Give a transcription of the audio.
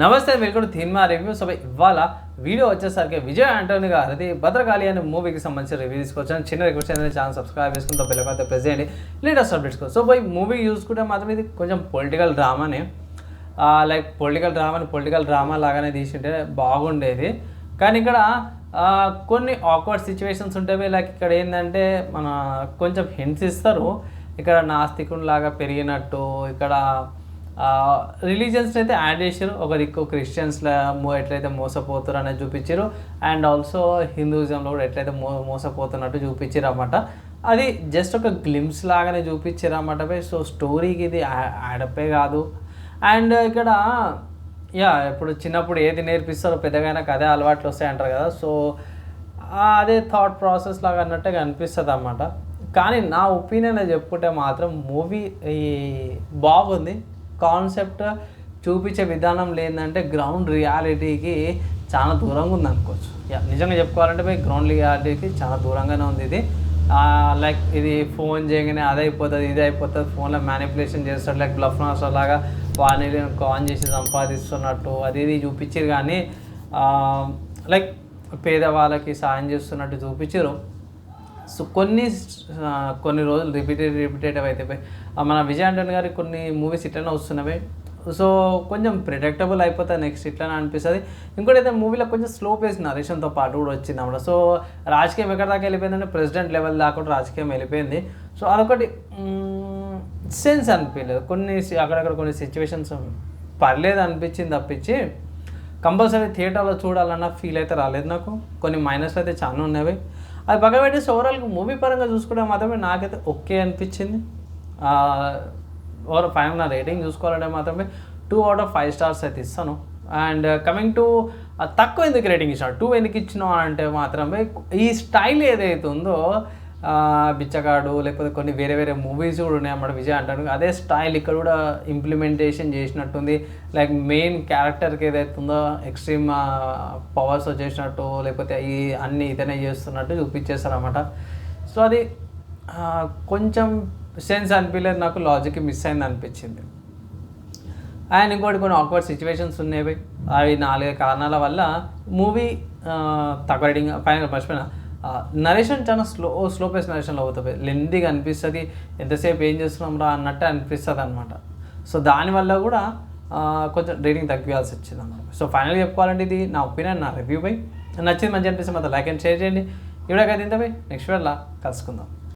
నమస్తే welcome cinema review. సభ ఇవాళ video వచ్చేసరికి విజయ్ ఆంటోనీ గారిది భద్రకాళి అనే మూవీకి సంబంధించిన రివ్యూ తీసుకొచ్చాను. చిన్న రిక్వెస్ట్ అనేది ఛానల్ సబ్స్క్రైబ్ చేసుకుంటూ బెల్లకైతే ప్రెస్ చేయండి. లేటెస్ట్ అప్డేట్స్ కోసం. సో పోయి మూవీ చూసుకుంటే మాత్రం ఇది కొంచెం పొలిటికల్ డ్రామానే లైక్ పొలిటికల్ డ్రామాని పొలిటికల్ డ్రామా లాగానే తీసింటే బాగుండేది. కానీ ఇక్కడ కొన్ని ఆక్వర్డ్ సిచ్యువేషన్స్ ఉంటాయి. లైక్ ఇక్కడ ఏంటంటే మన కొంచెం హింట్స్ ఇస్తారు. ఇక్కడ నాస్తికునిలాగా పెరిగినట్టు ఇక్కడ రిలీజియన్స్ అయితే యాడ్ చేశారు ఒక దిక్కు క్రిస్టియన్స్లో ఎట్లయితే మోసపోతారు అనేది చూపించారు అండ్ ఆల్సో హిందూయిజంలో కూడా ఎట్లయితే మో మోసపోతున్నట్టు చూపించారు అన్నమాట అది జస్ట్ ఒక గ్లిమ్స్ లాగానే చూపించారు అన్నమాట సో స్టోరీకి ఇది యాడప్పే కాదు. అండ్ ఇక్కడ యా ఇప్పుడు చిన్నప్పుడు ఏది నేర్పిస్తారో పెద్దగైనా అదే అలవాట్లు వస్తాయి అంటారు కదా సో అదే థాట్ ప్రాసెస్ లాగా అన్నట్టుగా అనిపిస్తుంది అన్నమాట కానీ నా ఒపీనియన్ చెప్పుకుంటే మాత్రం మూవీ ఈ బాగుంది. కాన్సెప్ట్ చూపించే విధానం లేదంటే గ్రౌండ్ రియాలిటీకి చాలా దూరంగా ఉంది అనుకోవచ్చు. యా నిజంగా చెప్పుకోవాలంటే మీ గ్రౌండ్ రియాలిటీకి చాలా దూరంగానే ఉంది ఇది. లైక్ ఇది ఫోన్ చేయగానే అది అయిపోతుంది ఇది అయిపోతుంది ఫోన్లో మ్యానిపులేషన్ చేస్తాడు లైక్ బ్లఫ్ మాస్టర్ లాగా వాడిని కాన్ చేసి సంపాదిస్తున్నట్టు అది ఇది చూపించారు కానీ లైక్ పేదవాళ్ళకి సాయం చేస్తున్నట్టు చూపించారు సో కొన్ని కొన్ని రోజులు రిపీటెడ్ రిపీటెడ్ అయితే మన విజయ్ ఆంటోని గారి కొన్ని మూవీస్ ఇట్లనే వస్తున్నవి సో కొంచెం ప్రిడక్టబుల్ అయిపోతుంది నెక్స్ట్ ఇట్లా అనిపిస్తుంది. ఇంకోటి అయితే మూవీలో కొంచెం స్లో పేస్ నరేషన్తో పాటు కూడా వచ్చింది అన్నమాట. సో రాజకీయం ఎక్కడ దాకా వెళ్ళిపోయిందంటే ప్రెసిడెంట్ లెవెల్ దాకా కూడా రాజకీయం వెళ్ళిపోయింది. సో అదొకటి సెన్స్ అనిపించలేదు కొన్ని అక్కడక్కడ కొన్ని సిచ్యువేషన్స్ పర్లేదు అనిపించింది తప్పించి కంపల్సరీ థియేటర్లో చూడాలన్న ఫీల్ అయితే రాలేదు నాకు. కొన్ని మైనస్ అయితే చాలా ఉన్నవి. అది పక్కన పెట్టేసి ఓవరాల్గా మూవీ పరంగా చూసుకుంటే మాత్రమే నాకైతే ఓకే అనిపించింది. ఓవర్ ఫైవ్ నా రేటింగ్ చూసుకోవాలంటే మాత్రమే two out of five stars అయితే ఇస్తాను. అండ్ కమింగ్ టు తక్కువ ఎందుకు రేటింగ్ ఇచ్చిన టూ ఎందుకు ఇచ్చినావు అంటే మాత్రమే ఈ స్టైల్ ఏదైతే ఉందో బిచ్చగాడు లేకపోతే కొన్ని వేరే వేరే మూవీస్ కూడా ఉన్నాయి అన్నమాట. విజయ్ అంటాడు. అదే స్టైల్ ఇక్కడ కూడా ఇంప్లిమెంటేషన్ చేసినట్టుంది. లైక్ మెయిన్ క్యారెక్టర్కి ఏదైతే ఉందో ఎక్స్ట్రీమ్ పవర్స్ వచ్చేసినట్టు లేకపోతే ఈ అన్ని ఇతనే చేస్తున్నట్టు చూపించేస్తారు అనమాట సో అది కొంచెం సెన్స్ అనిపించలేదు నాకు లాజిక్ మిస్ అయింది అనిపించింది. అండ్ ఇంకోటి కొన్ని ఆక్వర్డ్ సిచ్యువేషన్స్ ఉన్నాయి. అవి నాలుగు కారణాల వల్ల మూవీ తక్కువ రేటింగ్ ఫైనల్ మర్చిపోయిన. నరేషన్ చాలా స్లో స్లో పేస్ నరేషన్లో అవుతుంది లెందీగా అనిపిస్తుంది. ఎంతసేపు ఏం చేస్తున్నాం రా అన్నట్టు అనిపిస్తుంది అనమాట సో దానివల్ల కూడా కొంచెం రేటింగ్ తగ్గియాల్సి వచ్చింది అనమాట సో ఫైనల్గా చెప్పుకోవాలంటే ఇది నా ఒపీనియన్ నా రివ్యూ పై నచ్చింది మంచి అనిపిస్తే మాత్రం లైక్ అండ్ షేర్ చేయండి. ఇవిడకైతే ఇంత పోయి నెక్స్ట్ వేళ కలుసుకుందాం.